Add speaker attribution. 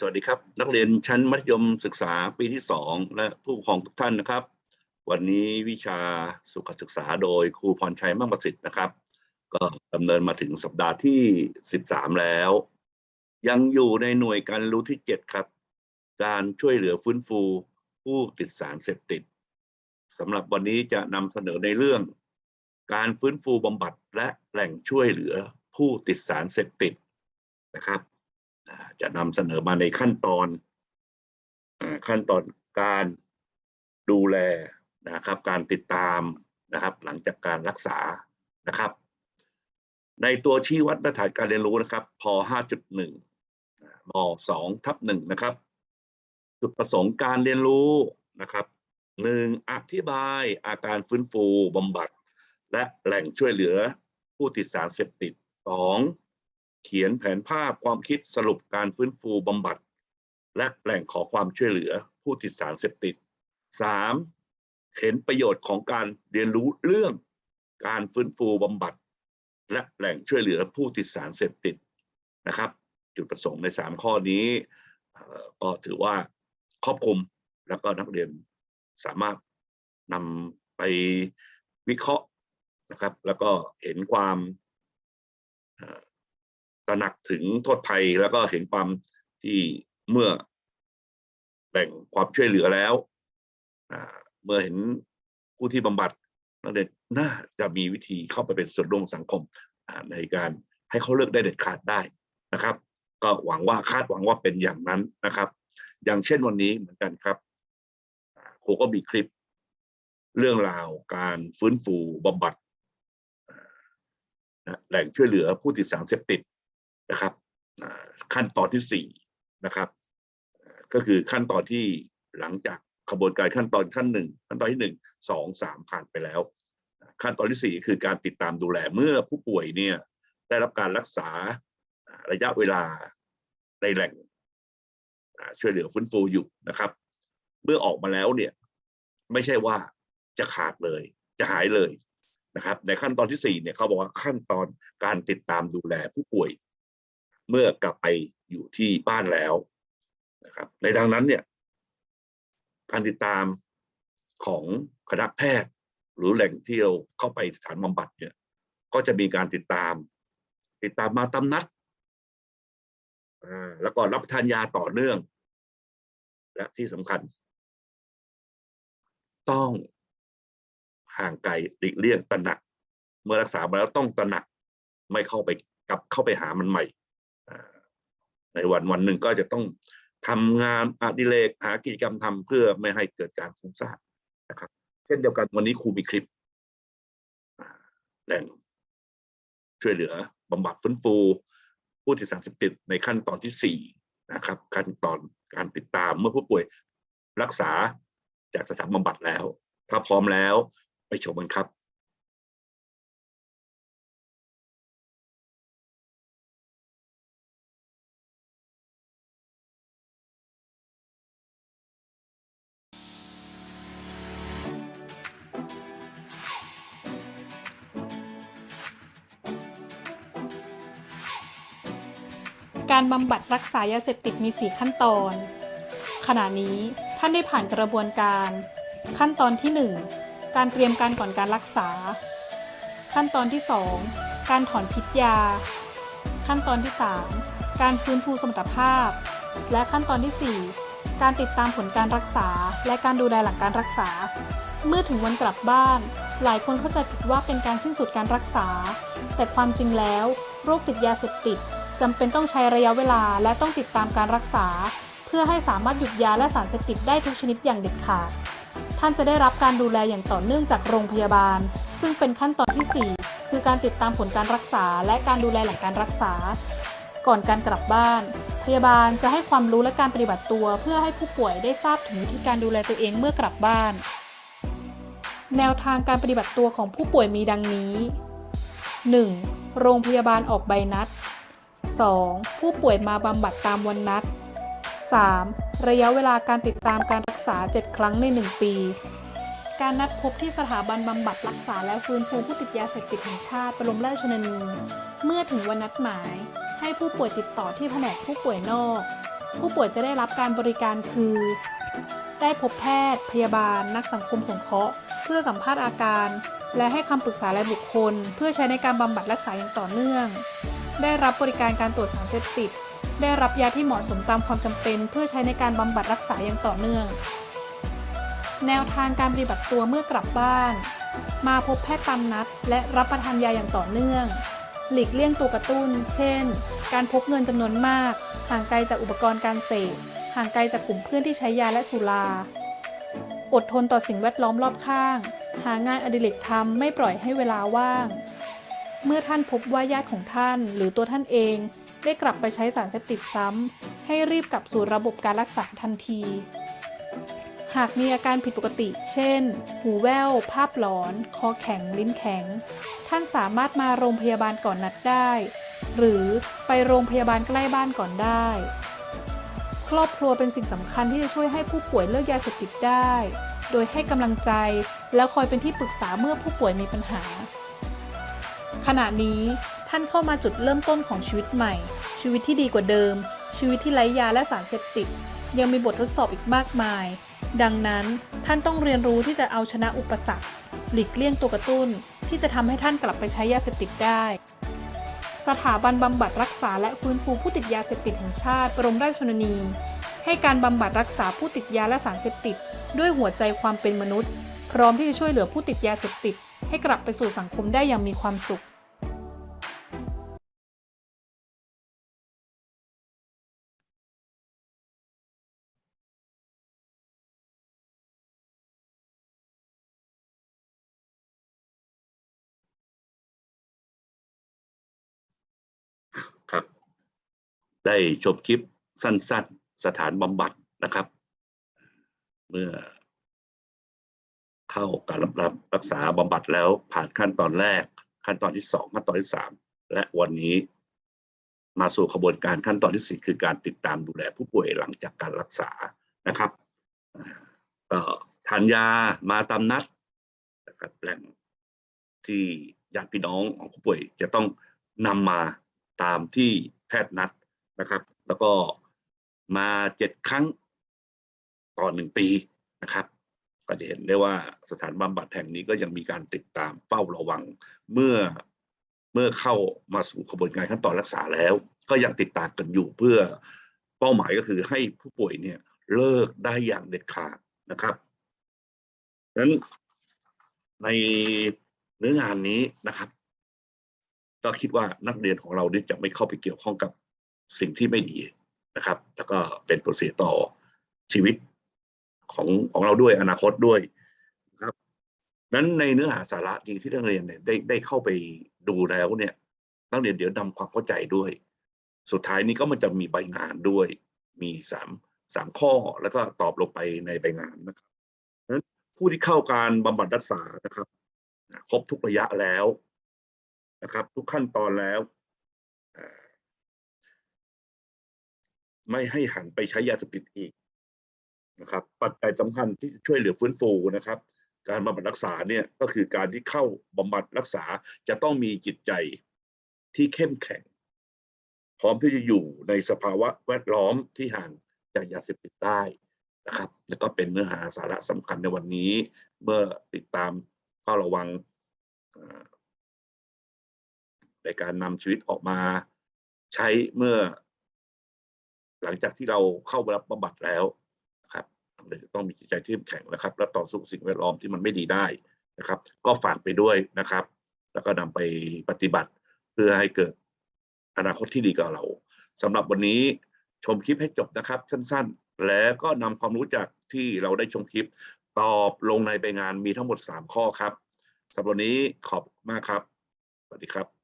Speaker 1: สวัสดีครับ นักเรียนชั้นมัธยมศึกษาปีที่สองและผู้ปกครองทุกท่านนะครับ วันนี้วิชาสุขศึกษาโดยครูพรชัยมั่งประสิทธิ์นะครับ ก็ดำเนินมาถึงสัปดาห์ที่ 13 แล้ว ยังอยู่ในหน่วยการรู้ที่ 7 ครับ การช่วยเหลือฟื้นฟู ผู้ติดสารเสพติดสำหรับวันนี้จะนำเสนอในเรื่อง การฟื้นฟูบำบัดและแหล่งช่วยเหลือผู้ติดสารเสพติดนะครับ จะนำเสนอมาในขั้นตอนขั้นตอนการดูแลนะครับ การติดตามนะครับ หลังจากการรักษานะครับ ในตัวชี้วัดมาตรฐานการเรียนรู้นะครับพ5.1ม2ทับ1นะครับ จุดประสงค์การเรียนรู้นะครับหนึ่งอธิบายอาการฟื้นฟูบำบัด และแหล่งช่วยเหลือผู้ติดสารเสพติดสอง เขียนแผนภาพความคิดสรุปการฟื้นฟูบำบัด และแหล่งขอความช่วยเหลือผู้ติดสารเสพติด 3. เห็นประโยชน์ของการเรียนรู้เรื่องการฟื้นฟูบำบัด และแหล่งช่วยเหลือผู้ติดสารเสพติดนะครับ จุดประสงค์ใน 3 ข้อนี้ก็ถือว่าครอบคลุมแล้วก็นักเรียนสามารถนำไปวิเคราะห์นะครับ แล้วก็เห็นความ ตระหนักถึงโทษภัยแล้วก็เห็นความที่เมื่อแบ่งความช่วยเหลือแล้วเมื่อเห็นผู้ที่บำบัดนักเรียนน่าจะมีวิธีเข้าไปเป็นส่วนร่วมสังคมในการให้เขาเลิกได้เด็ดขาดได้นะครับ ก็หวังว่าคาดหวังว่าเป็นอย่างนั้นนะครับ อย่างเช่นวันนี้เหมือนกันครับครูก็มีคลิปเรื่องราวการฟื้นฟูบำบัดแหล่งช่วยเหลือผู้ติดสารเสพติด นะครับขั้นตอนที่สี่นะครับก็คือขั้นตอนที่หลังจากขบวนการขั้นตอนขั้นหนึ่งขั้นตอนที่หนึ่งสองสามผ่านไปแล้ว ขั้นตอนที่สี่คือการติดตามดูแลเมื่อผู้ป่วยเนี่ยได้รับการรักษาระยะเวลาในแหล่งช่วยเหลือฟื้นฟูอยู่นะครับ เมื่อออกมาแล้วเนี่ยไม่ใช่ว่าจะขาดเลย จะหายเลยนะครับ ในขั้นตอนที่สี่เนี่ยเขาบอกว่าขั้นตอนการติดตามดูแลผู้ป่วย เมื่อกลับไปอยู่ที่บ้านแล้วนะครับ ในดังนั้นเนี่ยการติดตามของคณะแพทย์ หรือแหล่งที่เราเข้าไปสถานบำบัดเนี่ย ก็จะมีการติดตาม ติดตามมาตามนัดแล้วก็รับประทานยาต่อเนื่อง และที่สำคัญ ต้องห่างไกลหลีกเลี่ยงตระหนัก เมื่อรักษามาแล้วต้องตระหนักไม่เข้าไปกลับเข้าไปหามันใหม่ ในวันวันหนึ่งก็จะต้องทำงานอดิเรกหากิจกรรมทำเพื่อไม่ให้เกิดการฟุ้งซ่านนะครับ เช่นเดียวกันวันนี้ครูมีคลิปแหล่งช่วยเหลือบำบัดฟื้นฟูผู้ติดสารเสพติดในขั้นตอนที่สี่นะครับ ขั้นตอนการติดตามเมื่อผู้ป่วยรักษาจากสถานบำบัดแล้ว ถ้าพร้อมแล้วไปชมกันครับ
Speaker 2: การบำบัดรักษายาเสพติดมี 4 ขั้นตอน ขณะนี้ท่านได้ผ่านกระบวนการ ขั้นตอนที่ 1 การเตรียมการก่อนการรักษา ขั้นตอนที่ 2 การถอนพิษยา ขั้นตอนที่ 3 การฟื้นฟูสมรรถภาพ และขั้นตอนที่ 4 การติดตามผลการรักษา และการดูแลหลังการรักษา เมื่อถึงวันกลับบ้าน หลายคนเข้าใจผิดว่าเป็นการสิ้นสุดการรักษา แต่ความจริงแล้ว โรคติดยาเสพติด จำเป็นต้องใช้ระยะเวลาและต้องติดตามการรักษา เพื่อให้สามารถหยุดยาและสารเสพติดได้ทุกชนิดอย่างเด็ดขาด ท่านจะได้รับการดูแลอย่างต่อเนื่องจากโรงพยาบาล ซึ่งเป็นขั้นตอนที่ 4 คือการติดตามผลการรักษา และการดูแลหลังการรักษา ก่อนการกลับบ้าน พยาบาลจะให้ความรู้และการปฏิบัติตัว เพื่อให้ผู้ป่วยได้ทราบถึงวิธีการดูแลตัวเองเมื่อกลับบ้าน แนวทางการปฏิบัติตัวของผู้ป่วยมีดังนี้ 1. โรงพยาบาลออกใบนัด 2. ผู้ป่วยมาบำบัดตามวันนัด 3. ระยะเวลาการติดตามการรักษา 7 ครั้งใน 1 ปี การนัดพบที่สถาบันบำบัดรักษาและฟื้นฟูผู้ติดยาเสพติดแห่งชาติบรมราชชนนีเมื่อถึงวันนัดหมาย ให้ผู้ป่วยติดต่อที่แผนกผู้ป่วยนอก ผู้ป่วยจะได้รับการบริการคือ ได้พบแพทย์ พยาบาล นักสังคมสงเคราะห์ เพื่อสัมภาษณ์อาการ และให้คำปรึกษารายบุคคล เพื่อใช้ในการบำบัดรักษาอย่างต่อเนื่อง ได้รับบริการการตรวจสารเสพติด ได้รับยาที่เหมาะสมตามความจำเป็น เพื่อใช้ในการบำบัดรักษาอย่างต่อเนื่อง แนวทางการปฏิบัติตัวเมื่อกลับบ้าน มาพบแพทย์ตามนัด และรับประทานยาอย่างต่อเนื่อง หลีกเลี่ยงตัวกระตุ้น เช่น การพกเงินจำนวนมาก ห่างไกลจากอุปกรณ์การเสพ ห่างไกลจากกลุ่มเพื่อนที่ใช้ยาและสุรา อดทนต่อสิ่งแวดล้อมรอบข้าง หางานอดิเรกทำไม่ปล่อยให้เวลาว่าง เมื่อท่านพบว่าญาติของท่านหรือตัวท่านเอง ได้กลับไปใช้สารเสพติดซ้ำ ให้รีบกลับสู่ระบบการรักษาทันที หากมีอาการผิดปกติ เช่น หูแว่ว ภาพหลอน คอแข็ง ลิ้นแข็ง ท่านสามารถมาโรงพยาบาลก่อนนัดได้ หรือไปโรงพยาบาลใกล้บ้านก่อนได้ ครอบครัวเป็นสิ่งสำคัญที่จะช่วยให้ผู้ป่วยเลิกยาเสพติดได้ โดยให้กำลังใจ แล้วคอยเป็นที่ปรึกษาเมื่อผู้ป่วยมีปัญหา ขณะนี้ท่านเข้ามาจุดเริ่มต้นของชีวิตใหม่ ชีวิตที่ดีกว่าเดิม ชีวิตที่ไร้ยาและสารเสพติด ยังมีบททดสอบอีกมากมาย ดังนั้นท่านต้องเรียนรู้ที่จะเอาชนะอุปสรรค หลีกเลี่ยงตัวกระตุ้น ที่จะทำให้ท่านกลับไปใช้ยาเสพติดได้ สถาบันบำบัดรักษาและฟื้นฟูผู้ติดยาเสพติดแห่งชาติบรมราชชนนี ให้การบำบัดรักษาผู้ติดยาและสารเสพติด ด้วยหัวใจความเป็นมนุษย์ พร้อมที่จะช่วยเหลือผู้ติดยาเสพติด ให้กลับไปสู่สังคมได้อย่างมีความสุข
Speaker 1: ได้ชมคลิปสั้น ๆ สถานบำบัดนะครับ เมื่อเข้าการรับรักษาบำบัดแล้วผ่านขั้นตอนแรก ขั้นตอนที่สองขั้นตอนที่สามและวันนี้มาสู่ขบวนการขั้นตอนที่สี่คือการติดตามดูแลผู้ป่วยหลังจากการรักษานะครับก็ทานยามาตามนัดนะครับแหล่งที่ญาติพี่น้องของผู้ป่วยจะต้องนำมาตามที่แพทย์นัด นะครับ แล้วก็มาเจ็ดครั้งต่อหนึ่งปีนะครับ ก็จะเห็นได้ว่าสถานบำบัดแห่งนี้ก็ยังมีการติดตามเฝ้าระวังเมื่อเมื่อเข้ามาสู่กระบวนการขั้นตอนรักษาแล้ว ก็ยังติดตามกันอยู่เพื่อเป้าหมายก็คือให้ผู้ป่วยเนี่ยเลิกได้อย่างเด็ดขาดนะครับดังนั้นในเนื้องานนี้นะครับ ก็คิดว่านักเรียนของเราเนี่ยจะไม่เข้าไปเกี่ยวข้องกับ สิ่งที่ไม่ดีนะครับ แล้วก็เป็นผลเสียต่อชีวิตของของเราด้วยอนาคตด้วยนะครับนั้นในเนื้อหาสาระจริงที่นักเรียนเนี่ยได้ได้เข้าไปดูแล้วเนี่ยนักเรียนเดี๋ยวนำความเข้าใจด้วย สุดท้ายนี้ก็มันจะมีใบงานด้วย มีสามสามข้อแล้วก็ตอบลงไปในใบงานนะครับนั้นผู้ที่เข้าการบำบัดรักษานะครับครบทุกระยะแล้วนะครับ ทุกขั้นตอนแล้วอ่า ไม่ให้หันไปใช้ยาเสพติดอีกนะครับ ปัจจัยสำคัญที่ช่วยเหลือฟื้นฟูนะครับ การบำบัดรักษาเนี่ยก็คือการที่เข้าบำบัดรักษาจะต้องมีจิตใจที่เข้มแข็ง พร้อมที่จะอยู่ในสภาวะแวดล้อมที่ห่างจากยาเสพติดได้นะครับ แล้วก็เป็นเนื้อหาสาระสำคัญในวันนี้ เมื่อติดตามเฝ้าระวังในการนำชีวิตออกมา ใช้เมื่อ หลังจากที่เราเข้ารับบำบัดแล้วนะครับเราจะต้องมีจิตใจที่เข้มแข็งนะครับ และต่อสู้สิ่งแวดล้อมที่มันไม่ดีได้นะครับ ก็ฝากไปด้วยนะครับ แล้วก็นำไปปฏิบัติเพื่อให้เกิดอนาคตที่ดีกับเราสำหรับวันนี้ชมคลิปให้จบนะครับ สั้นๆ แล้วก็นำความรู้จากที่เราได้ชมคลิป ตอบลงในใบงานมีทั้งหมด 3 ข้อครับสำหรับวันนี้ขอบมากครับ สวัสดีครับ